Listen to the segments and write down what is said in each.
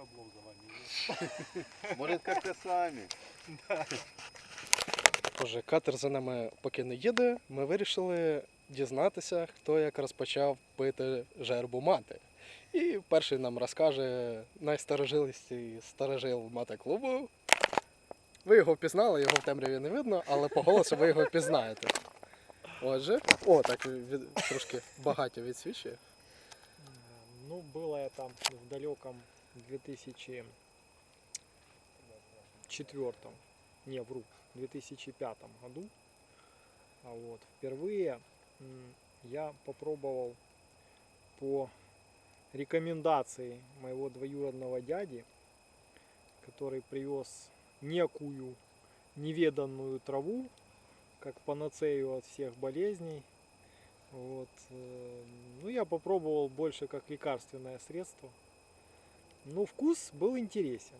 облом за вами. нет? Может, как-то сами. Отже, катер за нами поки не їде. Ми вирішили дізнатися, хто як розпочав пити жербу мати. І перший нам розкаже найстарожилистий старожил мати клубу. Ви його впізнали, його в темряві не видно, але по голосу ви його впізнаєте. Отже, о, так від, трошки багато відсвічує. Ну, было это в далеком 2004, не, вру, 2005 году. А вот, впервые я попробовал по рекомендации моего двоюродного дяди, который привез некую неведанную траву, как панацею от всех болезней. Вот. э, Ну, я попробовал больше как лекарственное средство. Но вкус был интересен.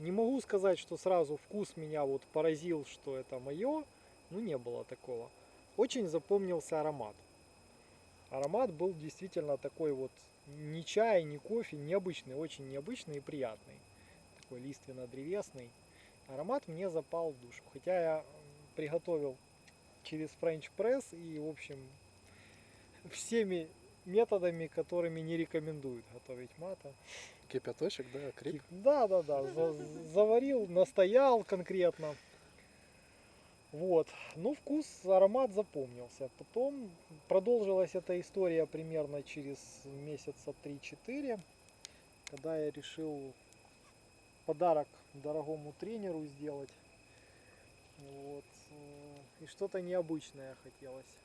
Не могу сказать, что сразу вкус меня вот поразил, что это мое. Ну, не было такого. Очень запомнился аромат. Аромат был действительно такой вот не чай, не кофе, необычный, очень необычный и приятный. Такой лиственно-древесный. Аромат мне запал в душу. Хотя я приготовил через Press и, в общем, всеми методами, которыми не рекомендуют готовить мата. Кипяточок, да, кріп. Да, да, да. за- заварил, настоял конкретно. Вот. Ну, вкус, аромат запомнился. Потом продолжилась эта история примерно через месяца 3-4, когда я решил подарок дорогому тренеру сделать. Вот. э, И что-то необычное хотелось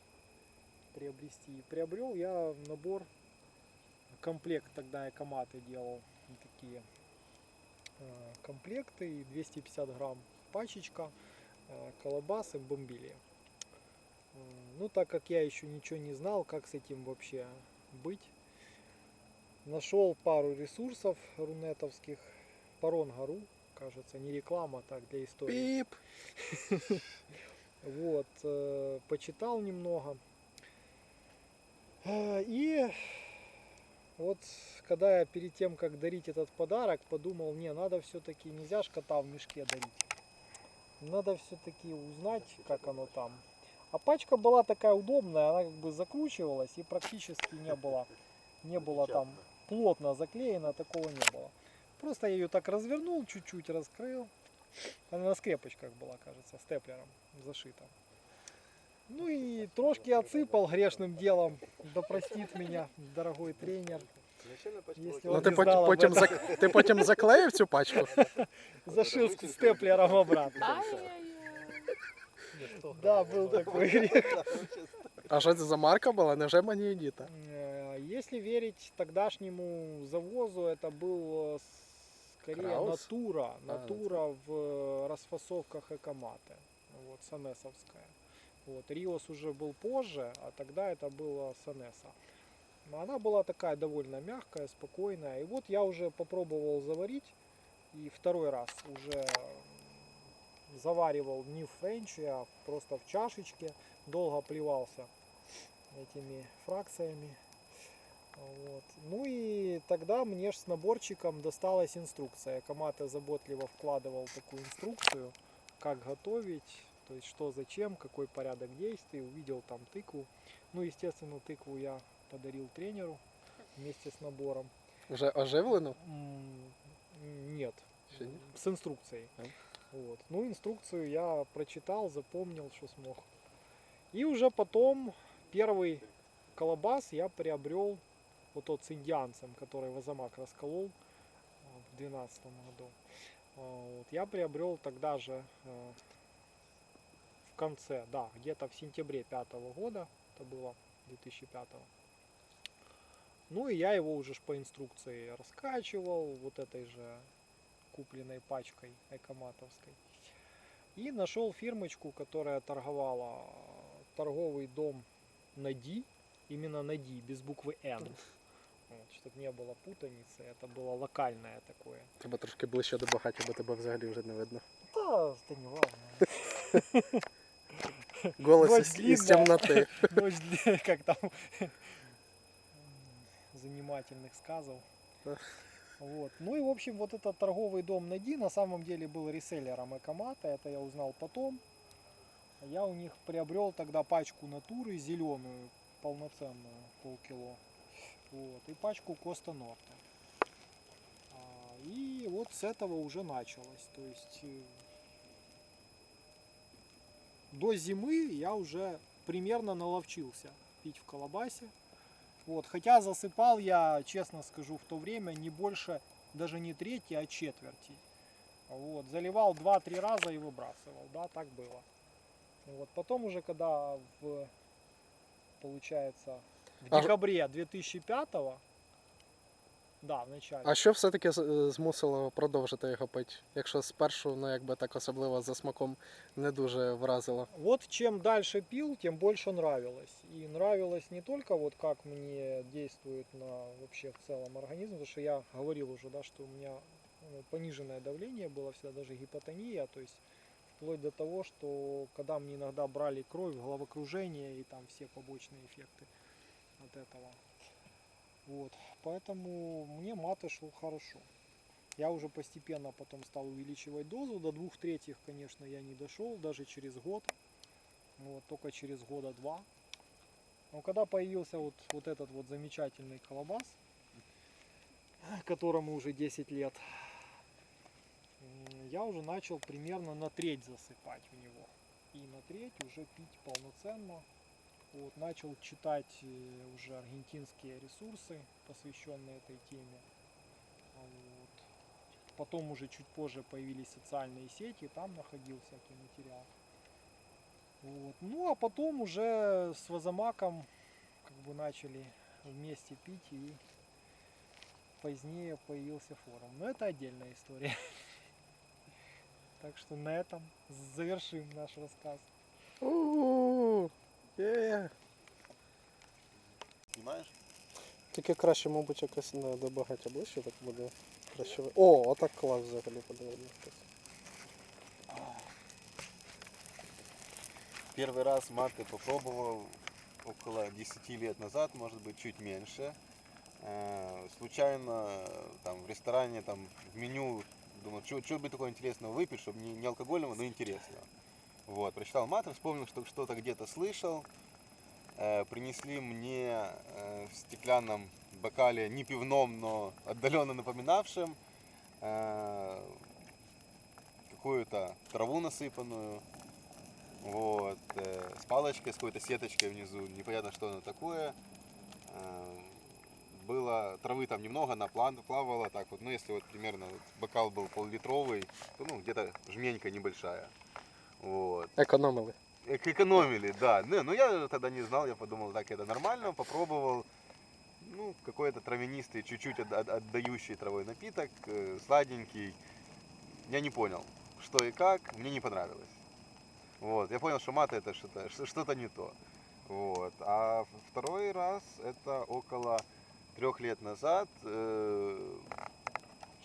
приобрести. И приобрел я набор, комплект тогда я коматы делал. Такие комплекты, и 250 грамм пачечка, колобасы, бомбили. Ну, так как я еще ничего не знал, как с этим вообще быть, нашел пару ресурсов рунетовских, Парон.ру, кажется, не реклама, так, для истории. Піп! Вот, почитал немного. И вот когда я перед тем, как дарить этот подарок, подумал, не, надо все-таки, нельзя ж кота в мешке дарить. Надо все-таки узнать, как оно там. А пачка была такая удобная, она как бы закручивалась и практически не было, не было там плотно заклеено, такого не было. Просто я ее так развернул, чуть-чуть раскрыл. Она на скрепочках была, кажется, степлером зашита Ну и трошки отсыпал грешным делом. Да простит меня, дорогой тренер. Если Ну он ти не потім, знал об потім, этом. зак... ти потім заклеїв цю пачку? Зашил с степлером обратно. Да, был такой грех. А що це за марка була? Невже манієдіта? Э, Если верить тогдашнему завозу, это был э, скорее Краус? натура, А, натура в э, расфасовках Экоматы, вот Санесовская. Вот Риос уже был позже, а тогда это было Санеса. Она была такая довольно мягкая, спокойная. И вот я уже попробовал заварить, и второй раз уже заваривал не в френче, а просто в чашечке. Долго плевался этими фракциями. Вот. Ну и тогда мне с наборчиком досталась инструкция. Камата заботливо вкладывал такую инструкцию, как готовить, то есть что зачем, какой порядок действий. Увидел там тыкву. Ну, естественно, тыкву я подарил тренеру вместе с набором. Вже оживлено? М, Нет, ні? с инструкцией. А. Вот. Ну, инструкцию я прочитал, запомнил, что смог. И уже потом первый колобас я приобрел вот тот с индианцем, который Вазамак расколол а, в 2012 году. А, Вот. Я приобрел тогда же в конце, да, где-то в сентябре пятого года, это было 2005 ну и я его уже ж по инструкции раскачивал вот этой же купленной пачкой экоматовской. И нашел фирмочку, которая торговала торговый дом Нади, именно Нади, без буквы Н. Вот, чтобы не было путаницы, это было локальное такое. Треба трошки ближче до багаття, бо тебе взагалі вже не видно. Да, это не важно. Голос Ночь із длинная. темноти. Ночь, д- как там, занимательных сказов. Вот. Ну и, в общем, вот этот торговый дом Нади на самом деле был реселлером Экомата, это я узнал потом. Я у них приобрел тогда пачку натуры зеленую, полноценную, полкило. Вот, и пачку Коста Норта. А, И вот с этого уже началось. То есть э, до зимы я уже примерно наловчился пить в колобасе. Вот, хотя засыпал я, честно скажу, в то время не больше, даже не трети, а четверти. Вот, заливал 2-3 раза и выбрасывал, да, так было. Вот, потом уже, когда в, получается, в декабре 2005 да, в начале. А що все-таки з- змусило продовжити його пити? Якщо спершу, ну якби так особливо за смаком не дуже вразило. Вот чем дальше пил, тем больше нравилось. И нравилось не только вот как мне действует на вообще в целом организм, потому что я говорил уже, да, что у меня ну, пониженное давление было всегда, даже гипотония, то есть вплоть до того, что когда мне иногда брали кровь, головокружение и там все побочные эффекты от этого. Вот, поэтому мне маты шел хорошо. Я уже постепенно потом стал увеличивать дозу. До двух третьих, конечно, я не дошел, даже через год. Вот, только через года два. Но когда появился вот, вот этот вот замечательный колобас, которому уже 10 лет, я уже начал примерно на треть засыпать в него. И на треть уже пить полноценно. Вот, начал читать э, уже аргентинские ресурсы, посвященные этой теме. Вот. Потом уже чуть позже появились социальные сети, там находил всякий материал. Вот. Ну а потом уже с Вазамаком как бы начали вместе пить и позднее появился форум. Но это отдельная история. Так что на этом завершим наш рассказ. У-у-у, є. Знімаєш? Тільки краще, мабуть, якось не до багаття ближче, так буде краще. ви- О, отак клас взагалі подивився. Первый раз маты попробовал около 10 лет назад, может быть, чуть меньше. Э, Случайно э, там в ресторане, там в меню, думал, что бы такое интересного выпить, чтобы не, не алкогольного, но интересного. Вот, прочитал маты, вспомнил, что что-то где-то слышал. Э, Принесли мне э, в стеклянном бокале, не пивном, но отдаленно напоминавшем, э, какую-то траву насыпанную, вот, э, с палочкой, с какой-то сеточкой внизу, непонятно, что оно такое. Э, было, травы там немного, она план- плавала так вот, ну, если вот примерно вот бокал был пол-литровый, то, ну, где-то жменька небольшая. Вот. Економили. Эк- Экономили, да. Не, ну я тогда не знал, я подумал, так это нормально, попробовал. Ну, какой-то травянистый, чуть-чуть от- от- отдающий травой напиток, э, сладенький. Я не понял, что и как, мне не понравилось. Вот, я понял, что мат это что-то, что- что-то не то. Вот. А второй раз это около трех лет назад. э,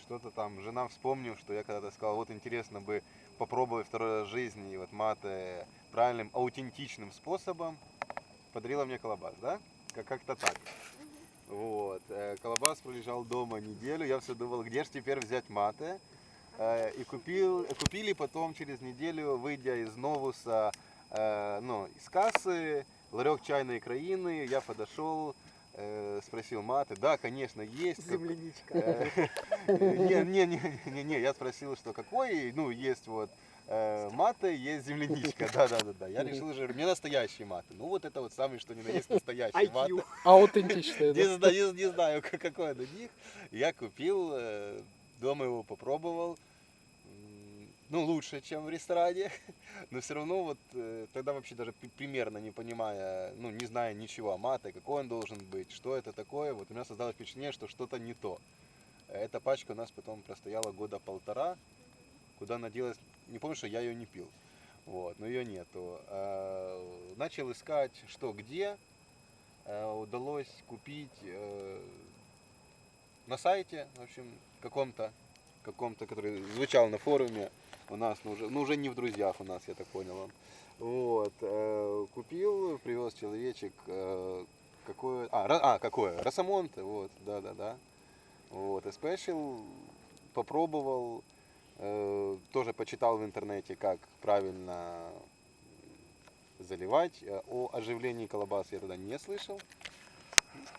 что-то там, жена вспомнив, что я когда-то сказал, вот интересно бы попробовать второй раз в жизни вот маты правильным, аутентичным способом, подарила мне колобас, да? Как- Как-то так. Вот. э, Колобас пролежал дома неделю, я все думал, где же теперь взять маты. Э, И купил, купили потом через неделю, выйдя из Новуса, э, ну, из кассы, ларек чайной краины, я подошел, спросил маты, да, конечно, есть. Земляничка. Э, Не, не, не, не, не, я спросил, что какой, ну, есть вот э, маты, есть земляничка, да, да, да, да. Я решил уже, мне настоящие маты. Ну, вот это вот самый, что ни на есть настоящие маты. IQ. Аутентичний, Не да? знаю, не, знаю, как- какой на них. Я купил, э, дома его попробовал. Ну, лучше, чем в ресторане. Но все равно вот э, тогда вообще даже при- примерно не понимая, ну, не зная ничего о мате, какой он должен быть, что это такое, вот у меня создалось впечатление, что что-то не то. Эта пачка у нас потом простояла года полтора, куда она делась, не помню, что я ее не пил. Вот, но ее нету. А, Начал искать, что где. Э, Удалось купить э, на сайте, в общем, каком-то, каком-то, который звучал на форуме у нас, ну уже, ну уже не в друзьях у нас, я так понял он. Вот, э, купил, привез человечек, э, какое, а, а, какое, Росомонте, вот, да-да-да. Вот, спешил попробовал, э, тоже почитал в интернете, как правильно заливать. Э, О оживлении колбас я тогда не слышал.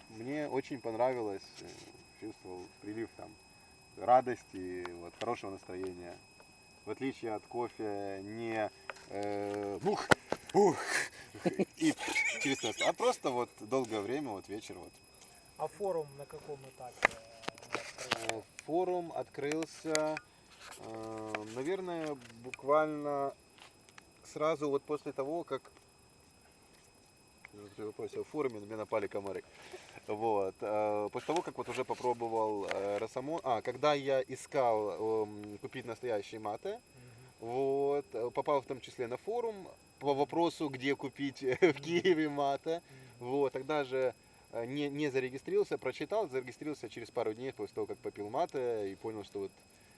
Мне очень понравилось, э, чувствовал прилив там радости, вот, хорошего настроения. В отличие от кофе не э, бух, ух, и через раз, а просто вот долгое время, вот вечер вот. А форум на каком этапе? открылся? Э, Форум открылся, э, наверное, буквально сразу вот после того, как вопросе о форуме на меня напали комары. Вот. э, После того, как вот уже попробовал э, Росомон, а, когда я искал эм, купить настоящие маты, вот, э, попал в том числе на форум по вопросу, где купить в Киеве маты. Вот, тогда же не, не зарегистрировался, прочитал, зарегистрировался через пару дней после того, как попил маты и понял, что вот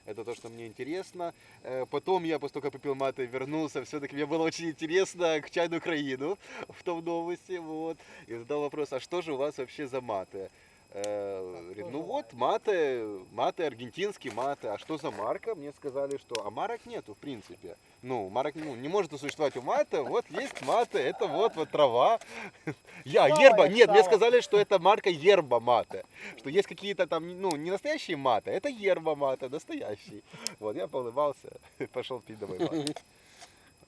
это то, что мне интересно. Э, Потом я, после того, как попил маты, вернулся, все-таки мне было очень интересно к чайну Украину в том новости, вот. И задал вопрос, а что же у вас вообще за маты? Э, говорит, тоже ну вот, маты, маты аргентинские маты. А что за марка? Мне сказали, что а марок нету, в принципе. Ну, марок ну, не может существовать у мата. Вот есть маты, это вот, вот трава. Я, ерба, нет, мне сказали, что это марка ерба мата. Что есть какие-то там, ну, не настоящие маты, это ерба мата, настоящий. Вот, я поулыбался, пошел пить домой маты.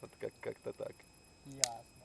Вот как- как-то так. Ясно.